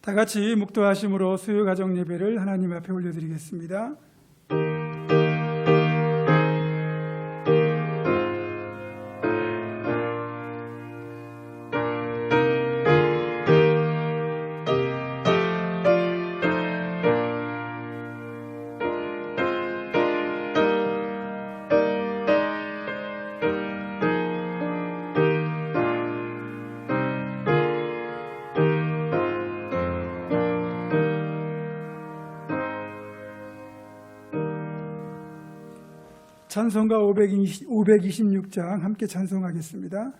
다 같이 묵도하심으로 수요 가정 예배를 하나님 앞에 올려드리겠습니다. 찬송가 520, 526장 함께 찬송하겠습니다.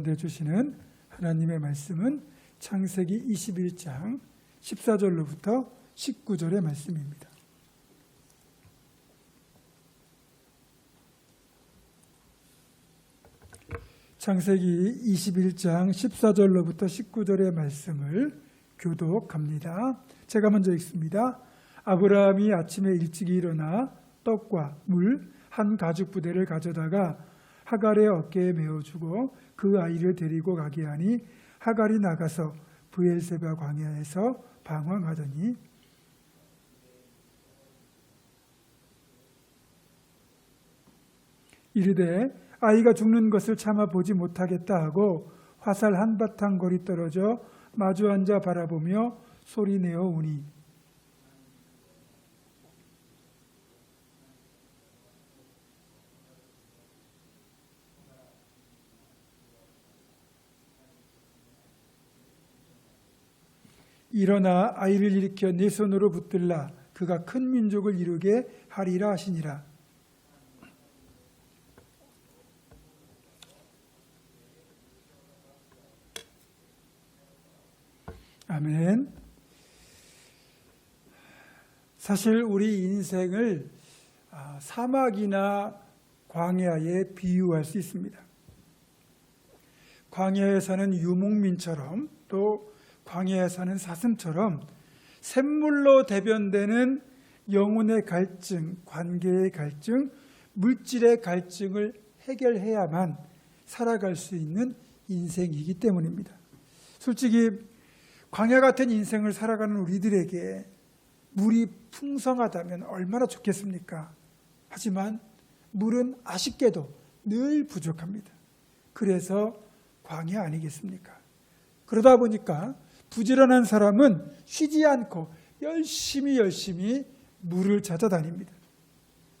가운데 주시는 하나님의 말씀은 창세기 21장 14절로부터 19절의 말씀입니다. 창세기 21장 14절로부터 19절의 말씀을 교독합니다. 제가 먼저 읽습니다. 아브라함이 아침에 일찍 일어나 떡과 물 한 가죽 부대를 가져다가 하갈의 어깨에 메어주고 그 아이를 데리고 가게 하니 하갈이 나가서 브엘세바 광야에서 방황하더니 이르되 아이가 죽는 것을 참아 보지 못하겠다 하고 화살 한바탕 거리 떨어져 마주 앉아 바라보며 소리내어 우니 일어나 아이를 일으켜 네 손으로 붙들라 그가 큰 민족을 이루게 하리라 하시니라. 아멘. 사실 우리 인생을 아, 사막이나 광야에 비유할 수 있습니다. 광야에 사는 유목민처럼 또 광야에 사는 사슴처럼 샘물로 대변되는 영혼의 갈증, 관계의 갈증, 물질의 갈증을 해결해야만 살아갈 수 있는 인생이기 때문입니다. 솔직히 광야 같은 인생을 살아가는 우리들에게 물이 풍성하다면 얼마나 좋겠습니까? 하지만 물은 아쉽게도 늘 부족합니다. 그래서 광야 아니겠습니까? 그러다 보니까 부지런한 사람은 쉬지 않고 열심히 열심히 물을 찾아다닙니다.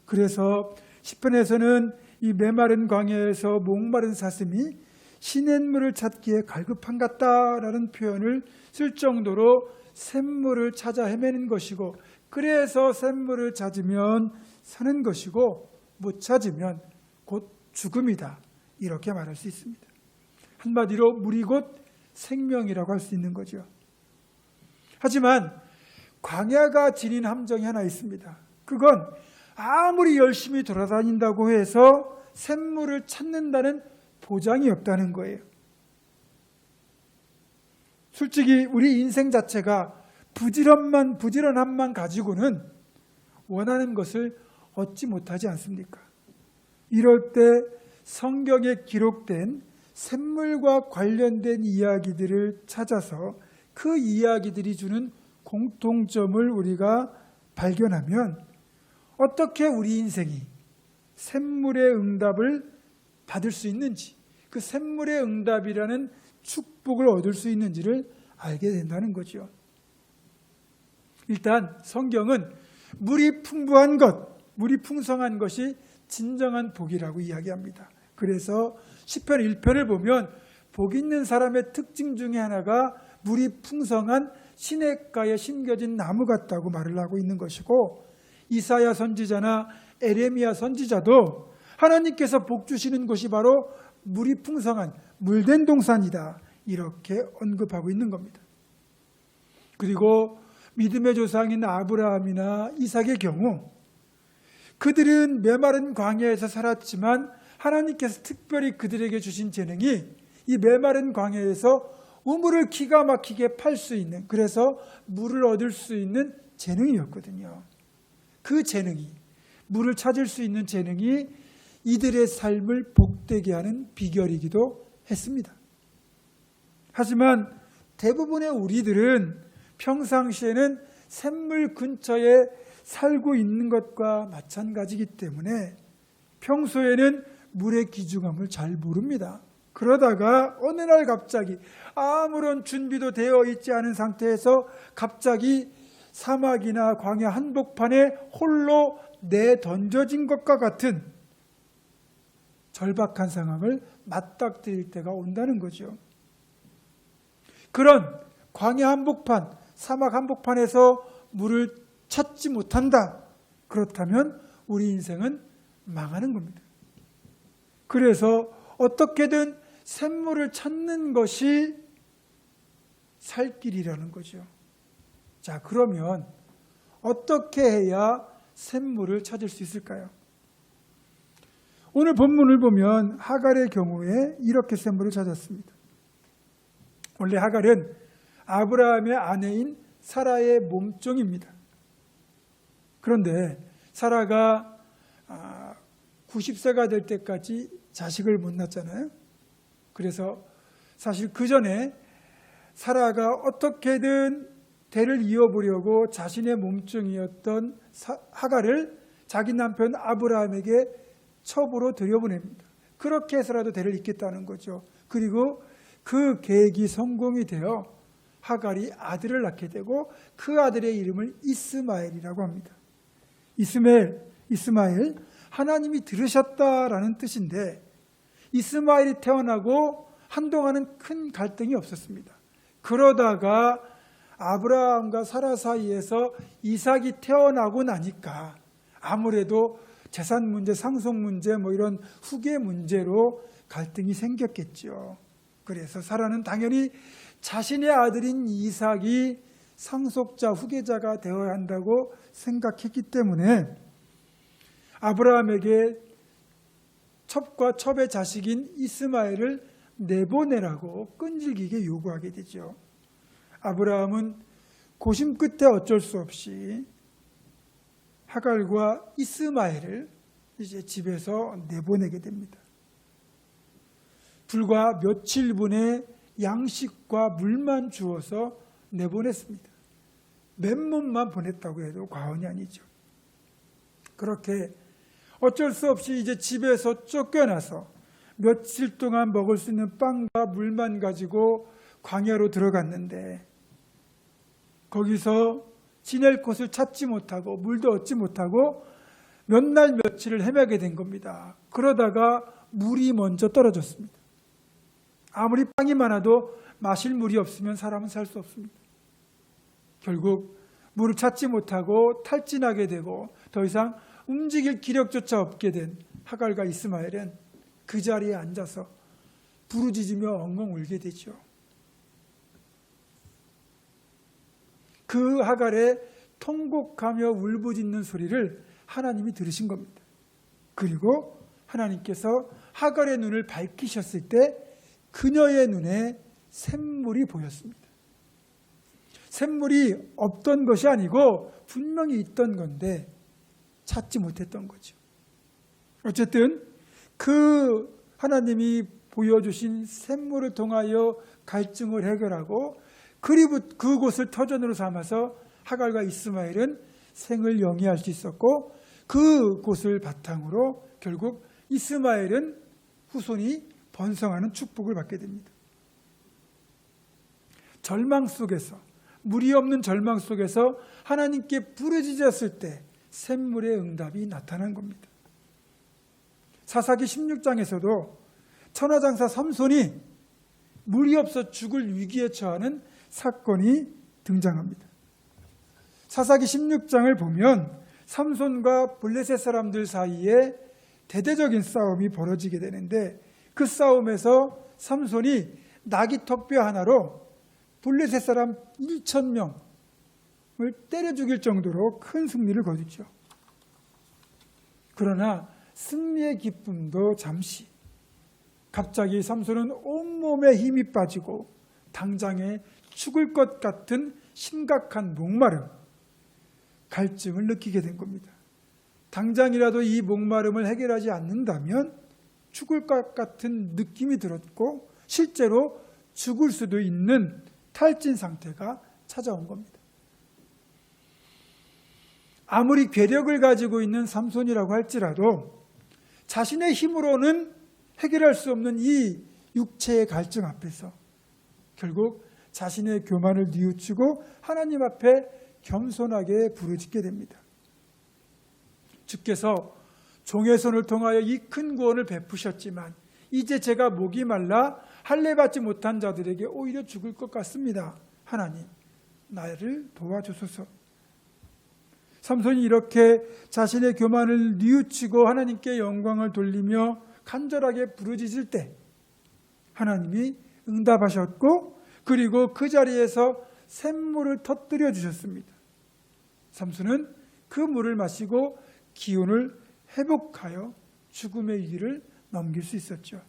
그래서 시편에서는 이 메마른 광야에서 목마른 사슴이 시냇물을 찾기에 갈급한 같다라는 표현을 쓸 정도로 샘물을 찾아 헤매는 것이고 그래서 샘물을 찾으면 사는 것이고 못 찾으면 곧 죽음이다 이렇게 말할 수 있습니다. 한마디로 물이 곧 생명이라고 할 수 있는 거죠. 하지만 광야가 지닌 함정이 하나 있습니다. 그건 아무리 열심히 돌아다닌다고 해서 샘물을 찾는다는 보장이 없다는 거예요. 솔직히 우리 인생 자체가 부지런만 부지런함만 가지고는 원하는 것을 얻지 못하지 않습니까? 이럴 때 성경에 기록된 샘물과 관련된 이야기들을 찾아서 그 이야기들이 주는 공통점을 우리가 발견하면 어떻게 우리 인생이 샘물의 응답을 받을 수 있는지 그 샘물의 응답이라는 축복을 얻을 수 있는지를 알게 된다는 거죠. 일단 성경은 물이 풍부한 것, 물이 풍성한 것이 진정한 복이라고 이야기합니다. 그래서 시편 1편을 보면 복 있는 사람의 특징 중에 하나가 물이 풍성한 시냇가에 심겨진 나무 같다고 말을 하고 있는 것이고 이사야 선지자나 에레미야 선지자도 하나님께서 복 주시는 곳이 바로 물이 풍성한 물된 동산이다. 이렇게 언급하고 있는 겁니다. 그리고 믿음의 조상인 아브라함이나 이삭의 경우 그들은 메마른 광야에서 살았지만 하나님께서 특별히 그들에게 주신 재능이 이 메마른 광야에서 우물을 기가 막히게 팔 수 있는 그래서 물을 얻을 수 있는 재능이었거든요. 그 재능이 물을 찾을 수 있는 재능이 이들의 삶을 복되게 하는 비결이기도 했습니다. 하지만 대부분의 우리들은 평상시에는 샘물 근처에 살고 있는 것과 마찬가지이기 때문에 평소에는 물의 귀중함을 잘 모릅니다. 그러다가 어느 날 갑자기 아무런 준비도 되어 있지 않은 상태에서 갑자기 사막이나 광야 한복판에 홀로 내던져진 것과 같은 절박한 상황을 맞닥뜨릴 때가 온다는 거죠. 그런 광야 한복판, 사막 한복판에서 물을 찾지 못한다. 그렇다면 우리 인생은 망하는 겁니다. 그래서 어떻게든 샘물을 찾는 것이 살 길이라는 거죠. 자, 그러면 어떻게 해야 샘물을 찾을 수 있을까요? 오늘 본문을 보면 하갈의 경우에 이렇게 샘물을 찾았습니다. 원래 하갈은 아브라함의 아내인 사라의 몸종입니다. 그런데 사라가 90세가 될 때까지 자식을 못 낳았잖아요. 그래서 사실 그 전에 사라가 어떻게든 대를 이어보려고 자신의 몸종이었던 하갈을 자기 남편 아브라함에게 첩으로 들여보냅니다. 그렇게 해서라도 대를 잇겠다는 거죠. 그리고 그 계획이 성공이 되어 하갈이 아들을 낳게 되고 그 아들의 이름을 이스마엘이라고 합니다. 이스마엘, 이스마엘, 하나님이 들으셨다라는 뜻인데 이스마엘이 태어나고 한동안은 큰 갈등이 없었습니다. 그러다가 아브라함과 사라 사이에서 이삭이 태어나고 나니까 아무래도 재산 문제, 상속 문제, 뭐 이런 후계 문제로 갈등이 생겼겠죠. 그래서 사라는 당연히 자신의 아들인 이삭이 상속자, 후계자가 되어야 한다고 생각했기 때문에 아브라함에게 첩과 첩의 자식인 이스마엘을 내보내라고 끈질기게 요구하게 되죠. 아브라함은 고심 끝에 어쩔 수 없이 하갈과 이스마엘을 이제 집에서 내보내게 됩니다. 불과 며칠 분의 양식과 물만 주어서 내보냈습니다. 맨몸만 보냈다고 해도 과언이 아니죠. 그렇게 어쩔 수 없이 이제 집에서 쫓겨나서 며칠 동안 먹을 수 있는 빵과 물만 가지고 광야로 들어갔는데 거기서 지낼 곳을 찾지 못하고 물도 얻지 못하고 몇 날 며칠을 헤매게 된 겁니다. 그러다가 물이 먼저 떨어졌습니다. 아무리 빵이 많아도 마실 물이 없으면 사람은 살 수 없습니다. 결국 물을 찾지 못하고 탈진하게 되고 더 이상 움직일 기력조차 없게 된 하갈과 이스마엘은 그 자리에 앉아서 부르짖으며 엉엉 울게 되죠. 그 하갈의 통곡하며 울부짖는 소리를 하나님이 들으신 겁니다. 그리고 하나님께서 하갈의 눈을 밝히셨을 때 그녀의 눈에 샘물이 보였습니다. 샘물이 없던 것이 아니고 분명히 있던 건데 찾지 못했던 거죠. 어쨌든 그 하나님이 보여주신 샘물을 통하여 갈증을 해결하고 그리고 그곳을 터전으로 삼아서 하갈과 이스마엘은 생을 영위할 수 있었고 그곳을 바탕으로 결국 이스마엘은 후손이 번성하는 축복을 받게 됩니다. 절망 속에서 물이 없는 절망 속에서 하나님께 부르짖었을 때 샘물의 응답이 나타난 겁니다. 사사기 16장에서도 천하장사 삼손이 물이 없어 죽을 위기에 처하는 사건이 등장합니다. 사사기 16장을 보면 삼손과 블레셋 사람들 사이에 대대적인 싸움이 벌어지게 되는데 그 싸움에서 삼손이 나귀 턱뼈 하나로 블레셋 사람 1천 명 을 때려 죽일 정도로 큰 승리를 거두죠. 그러나 승리의 기쁨도 잠시 갑자기 삼손은 온몸에 힘이 빠지고 당장에 죽을 것 같은 심각한 목마름, 갈증을 느끼게 된 겁니다. 당장이라도 이 목마름을 해결하지 않는다면 죽을 것 같은 느낌이 들었고 실제로 죽을 수도 있는 탈진 상태가 찾아온 겁니다. 아무리 괴력을 가지고 있는 삼손이라고 할지라도 자신의 힘으로는 해결할 수 없는 이 육체의 갈증 앞에서 결국 자신의 교만을 뉘우치고 하나님 앞에 겸손하게 부르짖게 됩니다. 주께서 종의 손을 통하여 이 큰 구원을 베푸셨지만 이제 제가 목이 말라 할례 받지 못한 자들에게 오히려 죽을 것 같습니다. 하나님, 나를 도와주소서. 삼손이 이렇게 자신의 교만을 뉘우치고 하나님께 영광을 돌리며 간절하게 부르짖을 때 하나님이 응답하셨고 그리고 그 자리에서 샘물을 터뜨려 주셨습니다. 삼손은 그 물을 마시고 기운을 회복하여 죽음의 위기를 넘길 수 있었죠.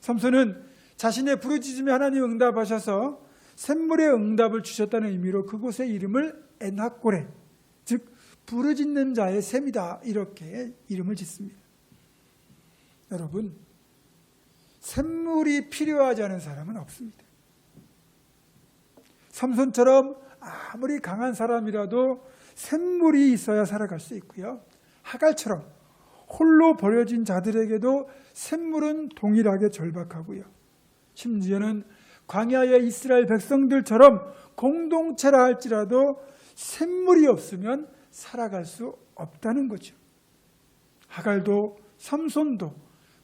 삼손은 자신의 부르짖음에 하나님 응답하셔서 샘물의 응답을 주셨다는 의미로 그곳의 이름을 엔하꼬레, 즉 부르짖는 자의 샘이다 이렇게 이름을 짓습니다. 여러분, 샘물이 필요하지 않은 사람은 없습니다. 삼손처럼 아무리 강한 사람이라도 샘물이 있어야 살아갈 수 있고요. 하갈처럼 홀로 버려진 자들에게도 샘물은 동일하게 절박하고요. 심지어는 광야의 이스라엘 백성들처럼 공동체라 할지라도 샘물이 없으면 살아갈 수 없다는 거죠. 하갈도 삼손도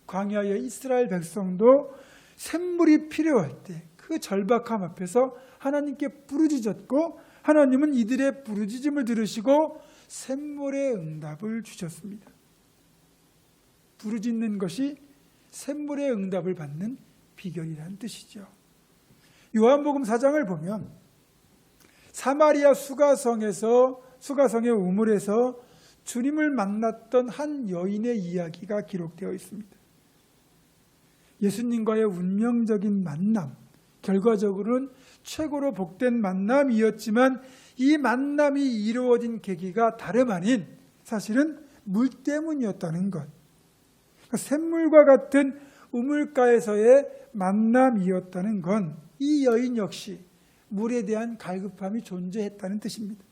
광야의 이스라엘 백성도 샘물이 필요할 때, 그그 절박함 앞에서 하나님께 부르짖었고 하나님은 이들의 부르짖음을 들으시고 샘물의 응답을 주셨습니다. 부르짖는 것이 샘물의 응답을 받는 비결이라는 뜻이죠. 요한복음 4장을 보면 사마리아 수가성에서 수가성의 우물에서 주님을 만났던 한 여인의 이야기가 기록되어 있습니다. 예수님과의 운명적인 만남, 결과적으로는 최고로 복된 만남이었지만 이 만남이 이루어진 계기가 다름 아닌 사실은 물 때문이었다는 것. 그러니까 샘물과 같은 우물가에서의 만남이었다는 건 이 여인 역시 물에 대한 갈급함이 존재했다는 뜻입니다.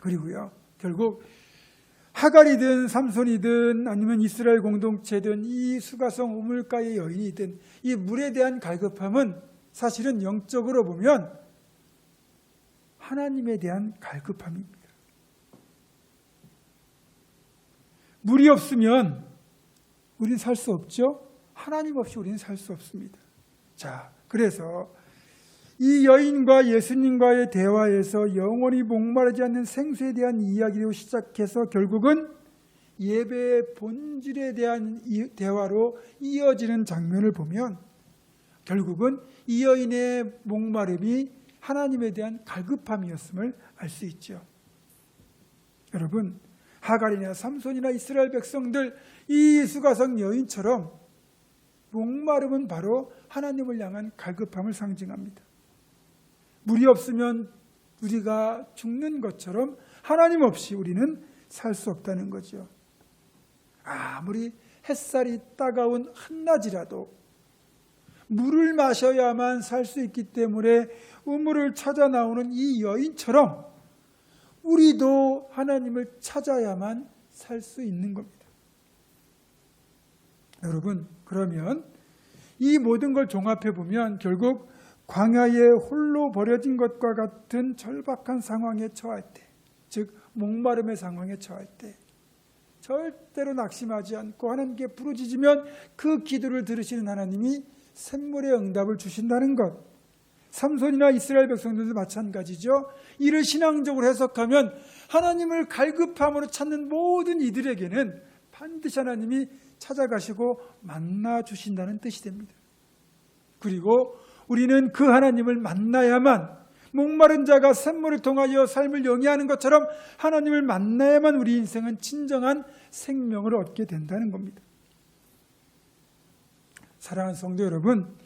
그리고요, 결국 하갈이든 삼손이든 아니면 이스라엘 공동체든 이 수가성 우물가의 여인이든 이 물에 대한 갈급함은 사실은 영적으로 보면 하나님에 대한 갈급함입니다. 물이 없으면 우리는 살수 없죠. 하나님 없이 우리는 살 수 없습니다. 자, 그래서 이 여인과 예수님과의 대화에서 영원히 목마르지 않는 생수에 대한 이야기로 시작해서 결국은 예배의 본질에 대한 이- 대화로 이어지는 장면을 보면 결국은 이 여인의 목마름이 하나님에 대한 갈급함이었음을 알 수 있죠. 여러분, 하갈이나 삼손이나 이스라엘 백성들 이 수가성 여인처럼 목마름은 바로 하나님을 향한 갈급함을 상징합니다. 물이 없으면 우리가 죽는 것처럼 하나님 없이 우리는 살 수 없다는 거죠. 아무리 햇살이 따가운 한낮이라도 물을 마셔야만 살 수 있기 때문에 우물을 찾아 나오는 이 여인처럼 우리도 하나님을 찾아야만 살 수 있는 겁니다. 여러분, 그러면 이 모든 걸 종합해 보면 결국 광야에 홀로 버려진 것과 같은 절박한 상황에 처할 때, 즉 목마름의 상황에 처할 때 절대로 낙심하지 않고 하나님께 부르짖으면 그 기도를 들으시는 하나님이 샘물의 응답을 주신다는 것. 삼손이나 이스라엘 백성들도 마찬가지죠. 이를 신앙적으로 해석하면 하나님을 갈급함으로 찾는 모든 이들에게는 반드시 하나님이 찾아가시고 만나 주신다는 뜻이 됩니다. 그리고 우리는 그 하나님을 만나야만 목마른 자가 샘물을 통하여 삶을 영위하는 것처럼 하나님을 만나야만 우리 인생은 진정한 생명을 얻게 된다는 겁니다. 사랑하는 성도 여러분,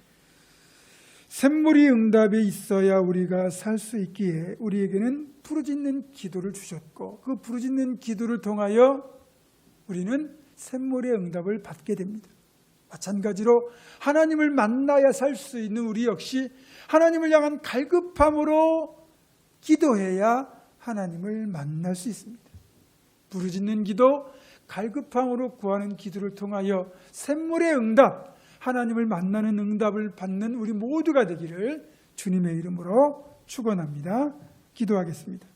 샘물이 응답에 있어야 우리가 살 수 있기에 우리에게는 부르짖는 기도를 주셨고 그 부르짖는 기도를 통하여 우리는 샘물의 응답을 받게 됩니다. 마찬가지로 하나님을 만나야 살 수 있는 우리 역시 하나님을 향한 갈급함으로 기도해야 하나님을 만날 수 있습니다. 부르짖는 기도, 갈급함으로 구하는 기도를 통하여 샘물의 응답, 하나님을 만나는 응답을 받는 우리 모두가 되기를 주님의 이름으로 축원합니다. 기도하겠습니다.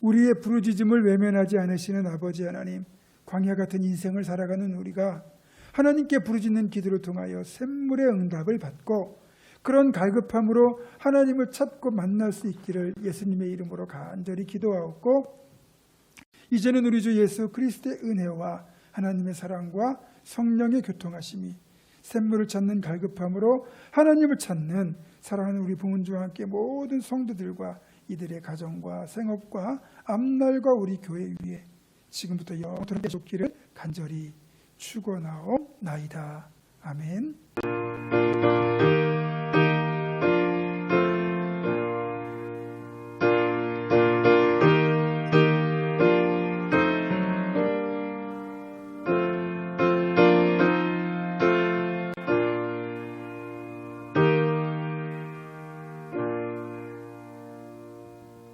우리의 부르짖음을 외면하지 않으시는 아버지 하나님, 광야 같은 인생을 살아가는 우리가 하나님께 부르짖는 기도를 통하여 샘물의 응답을 받고 그런 갈급함으로 하나님을 찾고 만날 수 있기를 예수님의 이름으로 간절히 기도하옵고 이제는 우리 주 예수 그리스도의 은혜와 하나님의 사랑과 성령의 교통하심이 샘물을 찾는 갈급함으로 하나님을 찾는 사랑하는 우리 부모님과 함께 모든 성도들과 이들의 가정과 생업과 앞날과 우리 교회 위에 지금부터 영원토록 계속기를 간절히 축원하옵나이다. 아멘.